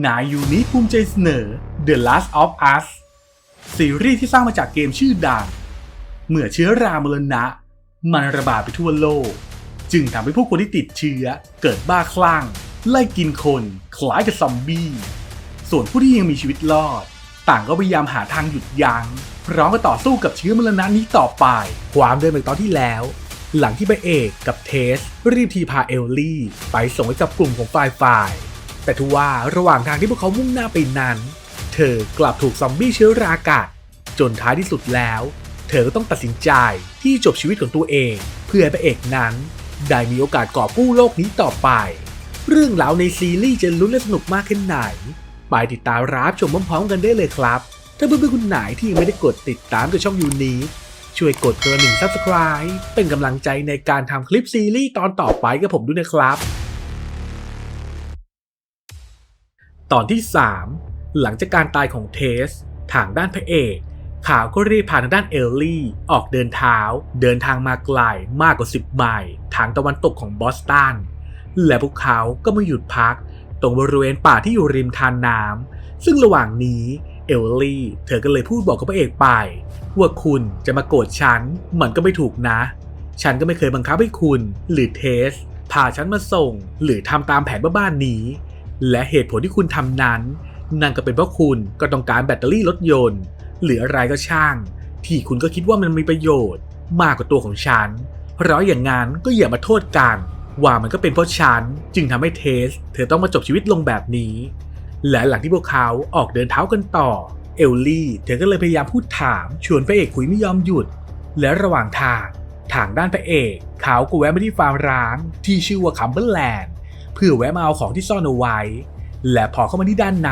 นายยูนี้ภูมิใจเสนอ The Last of Us ซีรีส์ที่สร้างมาจากเกมชื่อดังเมื่อเชื้อรามรณะ มันระบาดไปทั่วโลก จึงทำให้ผู้คนที่ติดเชื้อ เกิดบ้าคลั่ง ไล่กินคน คล้ายกับซอมบี้ ส่วนผู้ที่ยังมีชีวิตรอด ต่างก็พยายามหาทางหยุดยัง้งพร้อมกับต่อสู้กับเชื้อมรณะนี้ต่อไป ความเดินไปตอนที่แล้ว หลังที่พระเอกกับเทส รีบทีพาเอลลี่ ไปส่งให้กับกลุ่มของฝ่ายฝ่าย แต่ทว่าระหว่างทางที่พวกเขามุ่งหน้าไปนั้น เธอกลับถูกซอมบี้เชื้อรากัดจนท้ายที่สุดแล้ว เธอก็ต้องตัดสินใจที่จบชีวิตของตัวเอง เพื่อให้พระเอกนั้น ได้มีโอกาสกอบกู้โลกนี้ต่อไป เรื่องราวในซีรีส์จะลุ้นและสนุกมากแค่ไหนไปติดตามรับชมพร้อมๆกันได้เลยครับ ถ้าเพื่อนๆคนไหนที่ยังไม่ได้กดติดตามกับช่องยูนี้ช่วยกดกระหนึ่ง subscribe เป็นกำลังใจในการทำคลิปซีรีส์ตอนต่อไปกับผมด้วยนะครับ ตอนที่ 3 หลังจากการตายของเทส ทางด้านพระเอกข่าวก็รีบพาทางด้านเอลลี่ออกเดินเท้า เดินทางมาไกลมากกว่า 10 ไมล์ทางตะวันตกของบอสตันและพวกเขาก็มาหยุดพัก ตรงบริเวณป่าที่อยู่ริมทานน้ำซึ่งระหว่างนี้เอลลี่เธอก็เลยพูดบอกกับพระเอกไป ว่าคุณจะมาโกรธฉันมันก็ไม่ถูกนะ ฉันก็ไม่เคยบังคับให้คุณหรือเทสพาฉันมาส่ง หรือทำตามแผนบ้านๆนี้ และเหตุผลที่คุณทำนั้น นั่นก็เป็นเพราะคุณก็ต้องการแบตเตอรี่รถยนต์ หรืออะไรก็ช่าง ที่คุณก็คิดว่ามันมีประโยชน์ มากกว่าตัวของฉันเพราะอย่างนั้นก็อย่ามาโทษกัน ว่ามันก็เป็นเพราะฉันจึงทำให้เทส เธอต้องมาจบชีวิตลงแบบนี้ และหลังที่พวกเขาออกเดินเท้ากันต่อ เอลลี่ เธอก็เลยพยายามพูดถาม ชวนพระเอกคุยไม่ยอมหยุด และระหว่างทางทางด้านพระเอก เขาก็แวะมาที่ฟาร์มร้างที่ชื่อว่าคัมเบอร์แลนด์ เพื่อแวะมาเอาของที่ซ่อนเอาไว้ และพอเข้ามาที่ด้านใน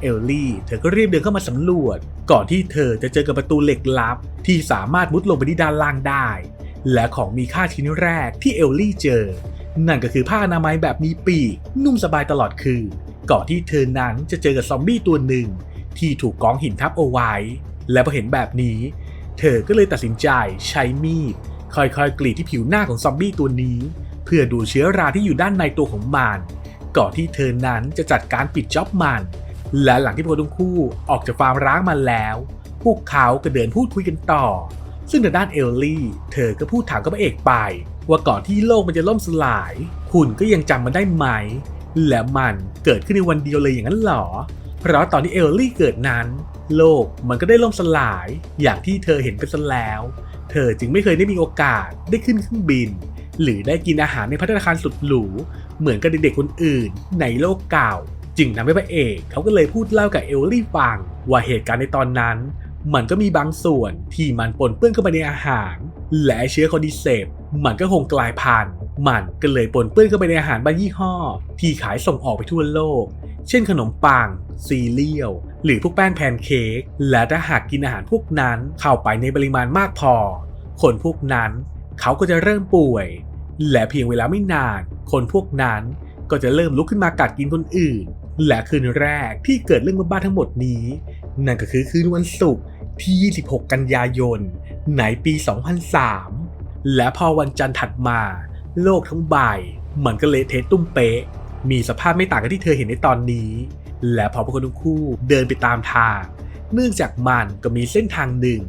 เอลลี่ เธอก็รีบเดินเข้ามาสำรวจ ก่อนที่เธอจะเจอกับประตูเหล็กลับ ที่สามารถมุดลงไปที่ด้านล่างได้ และของมีค่าชิ้นแรกที่เอลลี่เจอ นั่นก็คือผ้าอนามัยแบบมีปีก นุ่มสบายตลอดคืนก่อนที่เธอนั้นจะเจอกับซอมบี้ตัวหนึ่ง ที่ถูกกองหินทับเอาไว้ และพอเห็นแบบนี้ เธอก็เลยตัดสินใจใช้มีดค่อยๆกรีดที่ผิวหน้าของซอมบี้ตัวนี้ พื่อดูเชื้อราที่อยู่ด้านในตัวของมันก่อนที่เธอนั้นจะจัดการปิดจ็อบมันและหลังที่พวกทั้งคู่ออกจากฟาร์มร้างมาแล้ว พวกเขาก็เดินพูดคุยกันต่อ ซึ่งทางด้านเอลลี่ เธอก็พูดถามกับพระเอกไป ว่าก่อนที่โลกมันจะล่มสลาย คุณก็ยังจำมันได้ไหม และมันเกิดขึ้นในวันเดียวเลยอย่างนั้นหรอ เพราะตอนที่เอลลี่เกิดนั้น โลกมันก็ได้ล่มสลาย อย่างที่เธอเห็นกันซะแล้ว เธอจึงไม่เคยได้มีโอกาสได้ขึ้นเครื่องบิน หรือได้กินอาหารในพัฒนาคารสุดหรู เหมือนกับเด็กๆคนอื่น ในโลกเก่า จึงทำให้พระเอกเขาก็เลยพูดเล่ากับเอลลี่ฟัง ว่าเหตุการณ์ในตอนนั้น มันก็มีบางส่วนที่มันปนเปื้อนเข้าไปในอาหาร และเชื้อคอร์ดิเซปมันก็คงกลายพันธุ์มันก็เลยปนเปื้อนเข้าไปในอาหารบางยี่ห้อ ที่ขายส่งออกไปทั่วโลก เช่นขนมปัง ซีเรียล หรือพวกแป้งแพนเค้ก และถ้าหากกินอาหารพวกนั้นเข้าไปในปริมาณมากพอ คนพวกนั้น เขาก็จะเริ่มป่วย และเพียงเวลาไม่นาน คนพวกนั้นก็จะเริ่มลุกขึ้นมากัดกินคนอื่น และคืนแรกที่เกิดเรื่องบ้าๆทั้งหมดนี้ นั่นก็คือคืนวันศุกร์ที่ 26 กันยายนในปี 2003 และพอวันจันทร์ถัดมา โลกทั้งใบมันก็เละเทะตุ้มเป๊ะ มีสภาพไม่ต่างกับที่เธอเห็นในตอนนี้ และพอพวกเขาทั้งคู่เดินไปตามทาง เนื่องจากมันก็มีเส้นทางหนึ่ง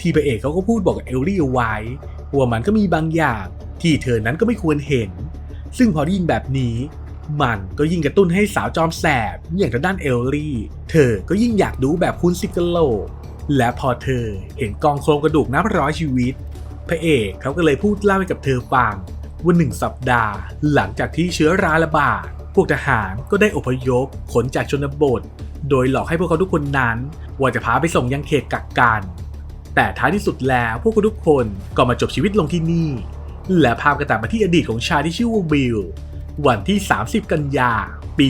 ที่พระเอกเขาก็พูดบอกกับเอลลี่เอาไว้ ว่ามันก็มีบางอย่างที่เธอนั้นก็ไม่ควรเห็น ซึ่งพอได้ยินแบบนี้มันก็ยิ่งกระตุ้นให้สาวจอมแสบอย่างทางด้านเอลลี่ เธอก็ยิ่งอยากดูแบบคุณซิกโล และพอเธอเห็นกองโครงกระดูกนับร้อยชีวิต พระเอกเขาก็เลยพูดเล่าให้กับเธอฟังว่าหนึ่งสัปดาห์ หลังจากที่เชื้อราระบาด พวกทหารก็ได้อพยพขนจากชนบท โดยหลอกให้พวกเขาทุกคนนั้น ว่าจะพาไปส่งยังเขตกักกัน แต่ท้ายที่สุดแล้วพวกเขาทุกคนก็มาจบชีวิตลงที่นี่ และภาพกระตัดมาที่อดีตของชายที่ชื่อว่าบิลวันที่ 30 กันยา ปี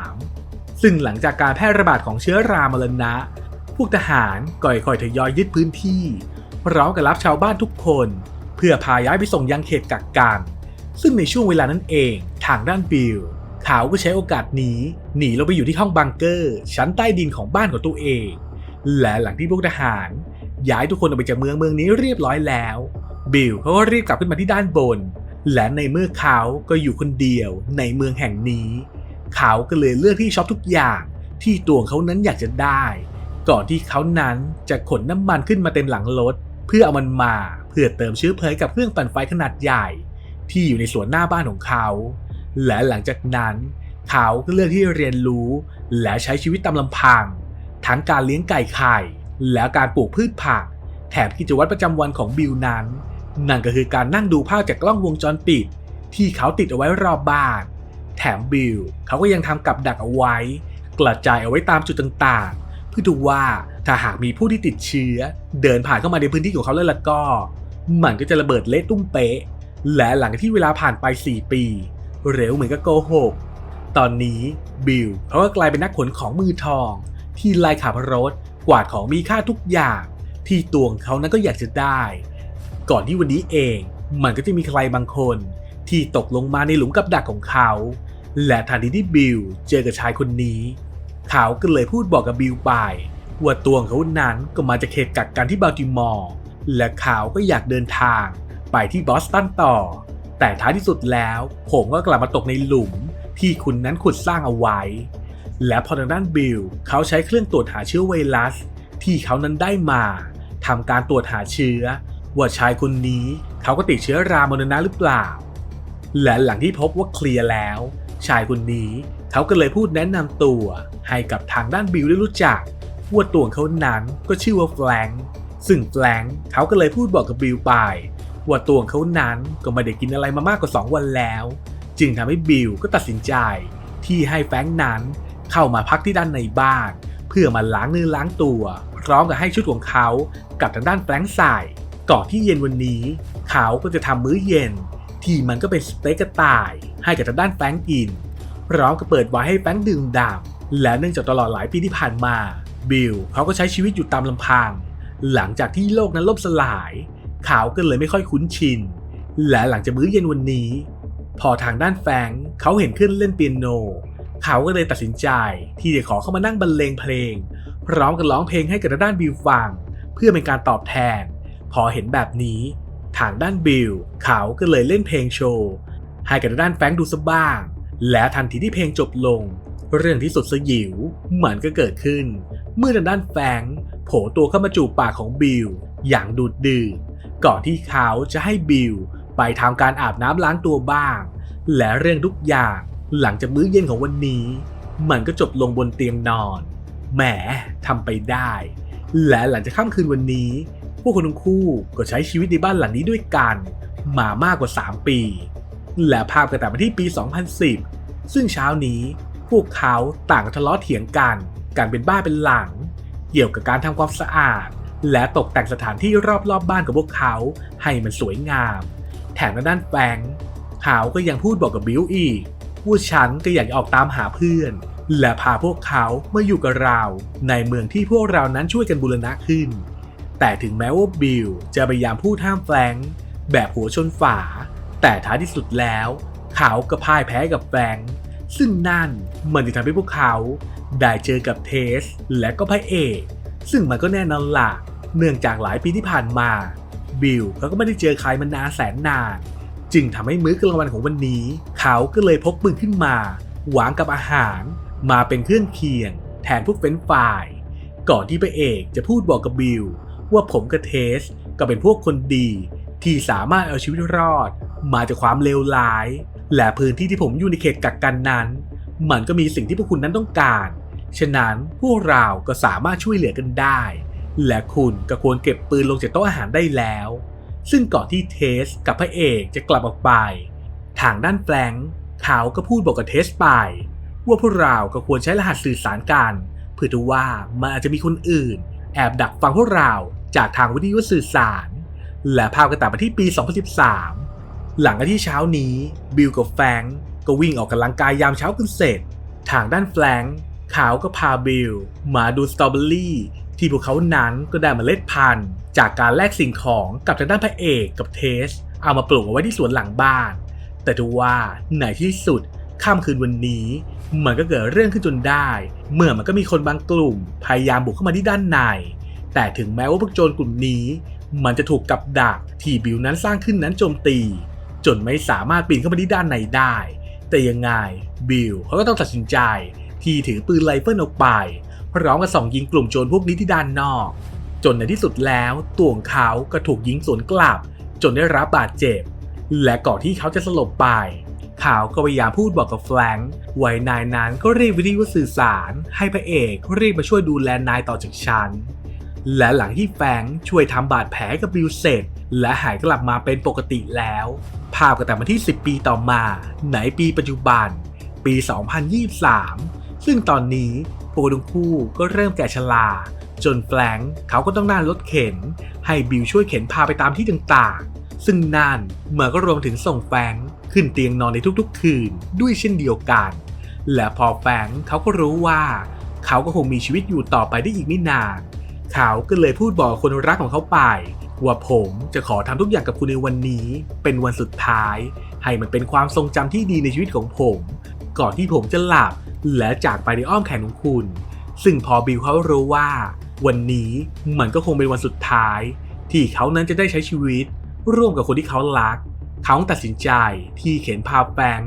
2003 ซึ่งหลังจากการแพร่ระบาดของเชื้อรามรณะ พวกทหารก็ค่อยๆทยอยยึดพื้นที่ พร้อมกับรับชาวบ้านทุกคน เพื่อพาย้ายไปส่งยังเขตกักกัน ซึ่งในช่วงเวลานั้นเองทางด้านบิลเขาก็ใช้โอกาสนี้หนีลงไปอยู่ที่ห้องบังเกอร์ ชั้นใต้ดินของบ้านของตัวเอง และหลังที่พวกทหาร ย้ายทุกคนออกไปจากเมืองเมืองนี้เรียบร้อยแล้ว บิลเขาก็รีบกลับขึ้นมาที่ด้านบน และในเมื่อเขาก็อยู่คนเดียวในเมืองแห่งนี้ เขาก็เลยเลือกที่ช็อปทุกอย่างที่ตัวเขานั้นอยากจะได้ ก่อนที่เขานั้นจะขนน้ำมันขึ้นมาเต็มหลังรถเพื่อเอามันมาเพื่อเติมเชื้อเพลิงกับเครื่องปั่นไฟขนาดใหญ่ ที่อยู่ในสวนหน้าบ้านของเขา และหลังจากนั้นเขาก็เลือกที่จะเรียนรู้ และใช้ชีวิตตามลำพัง ทั้งการเลี้ยงไก่ไข่ และการปลูกพืชผัก แถมกิจวัตรประจำวันของบิลนั้น นั่นก็คือการนั่งดูภาพจากกล้องวงจรปิด ที่เขาติดเอาไว้รอบบ้าน แถมบิลเขาก็ยังทำกับดักเอาไว้ กระจายเอาไว้ตามจุดต่างๆ เพื่อดูว่าถ้าหากมีผู้ที่ติดเชื้อ เดินผ่านเข้ามาในพื้นที่ของเขาแล้วล่ะก็ มันก็จะระเบิดเละตุ้มเป๊ะ และหลังที่เวลาผ่านไป 4 ปี เร็วเหมือนกับโกหกตอนนี้บิลเขาก็กลายเป็นนักขนของมือทอง ที่ไล่ขับรถ กวาดของมีค่าทุกอย่าง ที่ตัวงเขานั้นก็อยากจะได้ ก่อนที่วันนี้เองมันก็จะมีใครบางคน ที่ตกลงมาในหลุมกับดักของเขา และทันทีที่บิลเจอกับชายคนนี้ เขาก็เลยพูดบอกกับบิลไปว่าตัวงเขานั้นก็มาจากเขตกักกันที่บัลติมอร์และเขาก็อยากเดินทางไปที่บอสตันต่อ แต่ท้ายที่สุดแล้วผมก็กลับมาตกในหลุมที่คุณนั้นขุดสร้างเอาไว้ และพอทางด้านบิลเขาใช้เครื่องตรวจหาเชื้อไวรัส ที่เขานั้นได้มาทำการตรวจหาเชื้อ ว่าชายคนนี้เขาก็ติดเชื้อรามโนนาหรือเปล่า และหลังที่พบว่าเคลียร์แล้ว ชายคนนี้เขาก็เลยพูดแนะนำตัว ให้กับทางด้านบิลได้รู้จักว่าตัวของเขานั้นก็ชื่อว่าแฟรงค์ซึ่งแฟรงค์เขาก็เลยพูดบอกกับบิลไปว่าตัวเขานั้นก็ไม่ได้กินอะไรมามากกว่า 2 วันแล้ว จึงทำให้บิลก็ตัดสินใจที่ให้แฟรงค์นั้น เข้ามาพักที่ด้านในบ้าน เพื่อมาล้างเนื้อล้างตัว พร้อมกับให้ชุดของเขากับทางด้านแฟรงใส่ก่อนที่เย็นวันนี้ เขาก็จะทำมื้อเย็น ที่มันก็เป็นสเต็กกระต่ายให้กับทางด้านแฟรงค์กิน พร้อมกับเปิดไว้ให้แฟรงดื่มด่ำและเนื่องจากตลอดหลายปีที่ผ่านมา บิลเขาก็ใช้ชีวิตอยู่ตามลำพัง หลังจากที่โลกนั้นล่มสลาย เขาก็เลยไม่ค่อยคุ้นชิน และหลังจากมื้อเย็นวันนี้ พอทางด้านแฟงเขาเห็นขึ้นเล่นเปียโน เขาก็เลยตัดสินใจที่จะขอเข้ามานั่งบรรเลงเพลง พร้อมกับร้องเพลงให้กับด้านบิลฟัง เพื่อเป็นการตอบแทน พอเห็นแบบนี้ ทางด้านบิลเขาก็เลยเล่นเพลงโชว์ให้กับด้านแฟงดูซะบ้าง และทันทีที่เพลงจบลง เรื่องที่สุดสยิวมันก็เกิดขึ้น เมื่อด้านแฟงโผล่ตัวเข้ามาจูบปากของบิลอย่างดูดดื่มก่อนที่เขาจะให้บิลไปทำการอาบน้ำล้างตัวบ้าง และเรื่องทุกอย่าง หลังจากมื้อเย็นของวันนี้ มันก็จบลงบนเตียงนอน แหมทำไปได้ และหลังจากค่ำคืนวันนี้ พวกคนทั้งคู่ก็ใช้ชีวิตในบ้านหลังนี้ด้วยกัน มามากกว่า 3 ปี และภาพกระตัดมาที่ปี 2010 ซึ่งเช้านี้พวกเขาต่างทะเลาะเถียงกัน การเป็นบ้าเป็นหลัง เกี่ยวกับการทำความสะอาด และตกแต่งสถานที่รอบๆบบ้านของพวกเขาให้มันสวยงาม แถมทางด้านแฟงเขาก็ยังพูดบอกกับบิลอีก ว่าฉันก็อยากออกตามหาเพื่อน และพาพวกเขามาอยู่กับเรา ในเมืองที่พวกเรานั้นช่วยกันบูรณะขึ้น แต่ถึงแม้ว่าบิลจะพยายามพูดห้ามแฟรงค์แบบหัวชนฝา แต่ท้ายที่สุดแล้ว เขาก็พ่ายแพ้กับแฟรงค์ซึ่งนั่นมันจะทำให้พวกเขาได้เจอกับเทส และก็พระเอก ซึ่งมันก็แน่นอนล่ะเนื่องจากหลายปีที่ผ่านมา บิลเขาก็ไม่ได้เจอใครมานานแสนนาน จึงทำให้มื้อกลางวันของวันนี้ เขาก็เลยพกปืนขึ้นมาวางกับอาหาร มาเป็นเครื่องเคียง แทนพวกเฟรนฟรายก่อนที่พระเอกจะพูดบอกกับบิลว่าผมกับเทสก็เป็นพวกคนดี ที่สามารถเอาชีวิตรอด มาจากความเลวร้าย และพื้นที่ที่ผมอยู่ในเขตกักกันนั้น มันก็มีสิ่งที่พวกคุณนั้นต้องการ ฉะนั้นพวกเราก็สามารถช่วยเหลือกันได้ และคุณก็ควรเก็บปืนลงจากโต๊ะอาหารได้แล้ว ซึ่งก่อนที่เทสกับพระเอกจะกลับออกไป ทางด้านแฟรงค์เขาก็พูดบอกกับเทสไป ว่าพวกเราก็ควรใช้รหัสสื่อสารกัน เพื่อดูว่ามันอาจจะมีคนอื่น แอบดักฟังพวกเราจากทางวิทยุสื่อสาร และภาพก็ตัดมาที่ปี 2013 หลังจากที่เช้านี้บิลกับแฟรงค์ก็วิ่งออกกำลังกายยามเช้ากันเสร็จ ทางด้านแฟรงค์เขาก็พาบิลมาดูสตรอเบอรี่ ที่พวกเขานั้นก็ได้มาเล็ดพันธุ์ จากการแลกสิ่งของกับทางด้านพระเอกกับเทส เอามาปลูกเอาไว้ที่สวนหลังบ้าน แต่ดูว่าในที่สุดค่ำคืนวันนี้มันก็เกิดเรื่องขึ้นจนได้ เมื่อมันก็มีคนบางกลุ่ม พยายามบุกเข้ามาที่ด้านใน แต่ถึงแม้ว่าพวกโจรกลุ่มนี้ มันจะถูกกับดักที่บิลนั้นสร้างขึ้นนั้นโจมตี จนไม่สามารถปีนเข้ามาที่ด้านในได้ แต่แต่ยังไงบิลเขาก็ต้องตัดสินใจที่ถือปืนไรเฟิลออกไป พร้อมกับส่องยิงกลุ่มโจรพวกนี้ที่ด้านนอก จนในที่สุดแล้วตัวของเขาก็ถูกยิงสวนกลับ จนได้รับบาดเจ็บ และก่อนที่เขาจะสลบไป เขาก็พยายามพูดบอกกับแฟรงค์ไว้นายนั้นก็รีบวิทยุสื่อสาร ให้พระเอกรีบมาช่วยดูแลนายต่อจากฉันและหลังที่แฟงช่วยทำบาดแผลกับบิลเสร็จ และหายกลับมาเป็นปกติแล้ว ภาพก็แต่มาที่ 10 ปีต่อมาในปีปัจจุบัน ปี 2023 ซึ่งตอนนี้ พวกทั้งคู่ก็เริ่มแก่ชราจนแฟรงค์เขาก็ต้องนั่งรถเข็น ให้บิลช่วยเข็นพาไปตามที่ต่างๆ ซึ่งนั่นเมื่อก็รวมถึงส่งแฟรงค์ขึ้นเตียงนอนในทุกๆ คืนด้วยเช่นเดียวกัน และพอแฟรงค์เขาก็รู้ว่า เขาก็คงมีชีวิตอยู่ต่อไปได้อีกไม่นาน เขาก็เลยพูดบอกคนรักของเขาไป ว่าผมจะขอทำทุกอย่างกับคุณในวันนี้ เป็นวันสุดท้าย ให้มันเป็นความทรงจำที่ดีในชีวิตของผม ก่อนที่ผมจะหลับ และจากไปในอ้อมแขนของคุณ ซึ่งพอบิลเขารู้ว่า วันนี้มันก็คงเป็นวันสุดท้าย ที่เขานั้นจะได้ใช้ชีวิต ร่วมกับคนที่เขารัก เขาตัดสินใจที่เข็นพาแฟง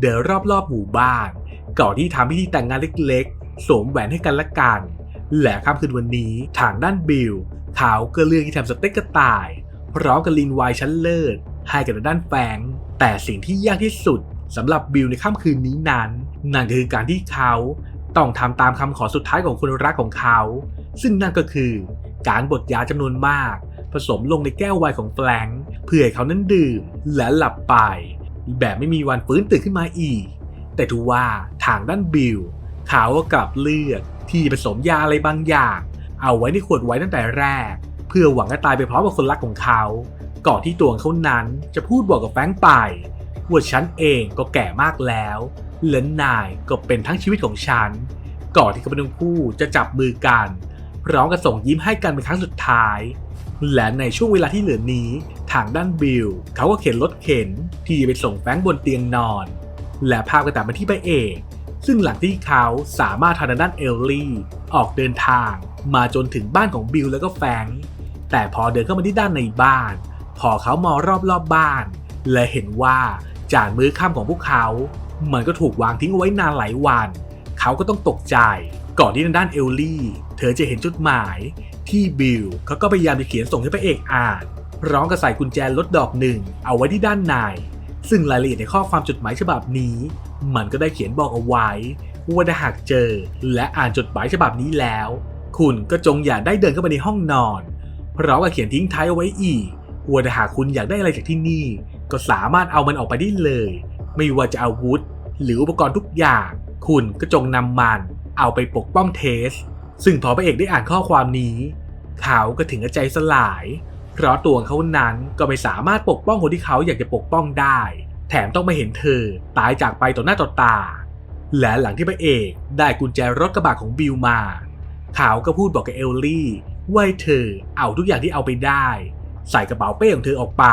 เดินรอบๆหมู่บ้าน ก่อนที่ทำพิธีแต่งงานเล็กๆ สวมแหวนให้กันและกัน และค่ำคืนวันนี้ทางด้านบิลเขาก็เลือกที่ทำสเต็กกระต่าย พร้อมกับลินไวน์ชั้นเลิศให้กับด้านแฟงแต่สิ่งที่ยากที่สุดสำหรับบิลในค่ำคืนนี้นั้น นั่นคือการที่เขาต้องทำตามคำขอสุดท้ายของคนรักของเขา ซึ่งนั่นก็คือการบดยาจำนวนมาก ผสมลงในแก้วไวน์ของแฟรงค์เพื่อให้เขานั้นดื่มและหลับไป แบบไม่มีวันฟื้นตื่นขึ้นมาอีก แต่ทว่าทางด้านบิลเขาก็กลับเลือกที่ผสมยาอะไรบางอย่าง เอาไว้ในขวดไว้ตั้งแต่แรก เพื่อหวังจะตายไปพร้อมกับคนรักของเขา ก่อนที่ตัวเขานั้นจะพูดบอกกับแฟรงค์ไป ว่าฉันเองก็แก่มากแล้วและนายก็เป็นทั้งชีวิตของฉัน ก่อนที่เขาเป็นทั้งคู่จะจับมือกันพร้อมกับส่งยิ้มให้กันเป็นครั้งสุดท้าย และในช่วงเวลาที่เหลือนี้ ทางด้านบิลเขาก็เข็นรถเข็นที่ไปส่งแฟงบนเตียงนอน และภาพก็ตัดมาที่พระเอกซึ่งหลังที่เขาสามารถทางด้านเอลลี่ ออกเดินทาง มาจนถึงบ้านของบิลแล้วก็แฟงแต่พอเดินเข้ามาที่ด้านในบ้าน พอเขามองรอบๆบบ้าน และเห็นว่า จานมื้อค่ำของพวกเขา มันก็ถูกวางทิ้งไว้นานหลายวัน เขาก็ต้องตกใจ ก่อนที่ทางด้านเอลลี่ เธอจะเห็นจดหมาย ที่บิลเขาก็พยายามจะเขียนส่งให้พระเอกอ่านพร้อมกับใส่กุญแจรถดอกหนึ่งเอาไว้ที่ด้านใน ซึ่งรายละเอียดในข้อความจดหมายฉบับนี้ มันก็ได้เขียนบอกเอาไว้ ว่าถ้าหากเจอ และอ่านจดหมายฉบับนี้แล้ว คุณก็จงอย่าได้เดินเข้าไปในห้องนอนพร้อมกับเขียนทิ้งท้ายเอาไว้อีกว่าถ้าหากคุณอยากได้อะไรจากที่นี่ ก็สามารถเอามันออกไปได้เลย ไม่ว่าจะอาวุธ หรืออุปกรณ์ทุกอย่าง คุณก็จงนำมัน เอาไปปกป้องเทส ซึ่งพอพระเอกได้อ่านข้อความนี้ เขาก็ถึงกับใจสลาย เพราะตัวของเขานั้นก็ไม่สามารถปกป้องคนที่เขาอยากจะปกป้องได้ แถมต้องมาเห็นเธอตายจากไปต่อหน้าต่อตา และหลังที่พระเอกได้กุญแจรถกระบะของบิลมาเขาก็พูดบอกกับเอลลี่ว่าเธอเอาทุกอย่างที่เอาไปได้ ใส่กระเป๋าเป้ของเธอออกไป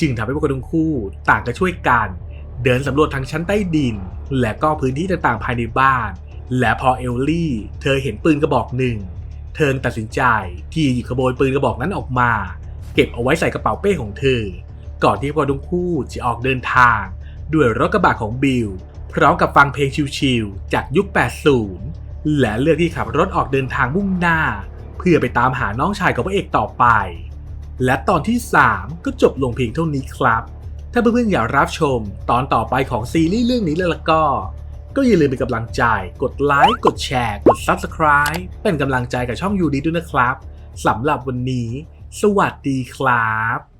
จึงทำให้พวกเขาทั้งคู่ต่างก็ช่วยกัน เดินสำรวจทางชั้นใต้ดิน และก็พื้นที่ต่างๆภายในบ้าน และพอเอลลี่ เธอเห็นปืนกระบอกหนึ่ง เธอตัดสินใจที่หยิบขโมยปืนกระบอกนั้นออกมา เก็บเอาไว้ใส่กระเป๋าเป้ของเธอ ก่อนที่พวกเขาทั้งคู่จะออกเดินทาง ด้วยรถกระบะของบิลพร้อมกับฟังเพลงชิลๆจากยุค 80 และเลือกที่ขับรถออกเดินทางมุ่งหน้า เพื่อไปตามหาน้องชายของพระเอกต่อไป และตอนที่ 3 ก็จบลงเพียงเท่านี้ครับ ถ้าเพื่อนๆอยากรับชมตอนต่อไปของซีรีส์เรื่องนี้แลยละก็ ก็อย่าลืมเป็นกำลังใจ กดไลค์ กดแชร์ กด Subscribe เป็นกำลังใจกับช่องยูดีด้วยนะครับสำหรับวันนี้ สวัสดีครับ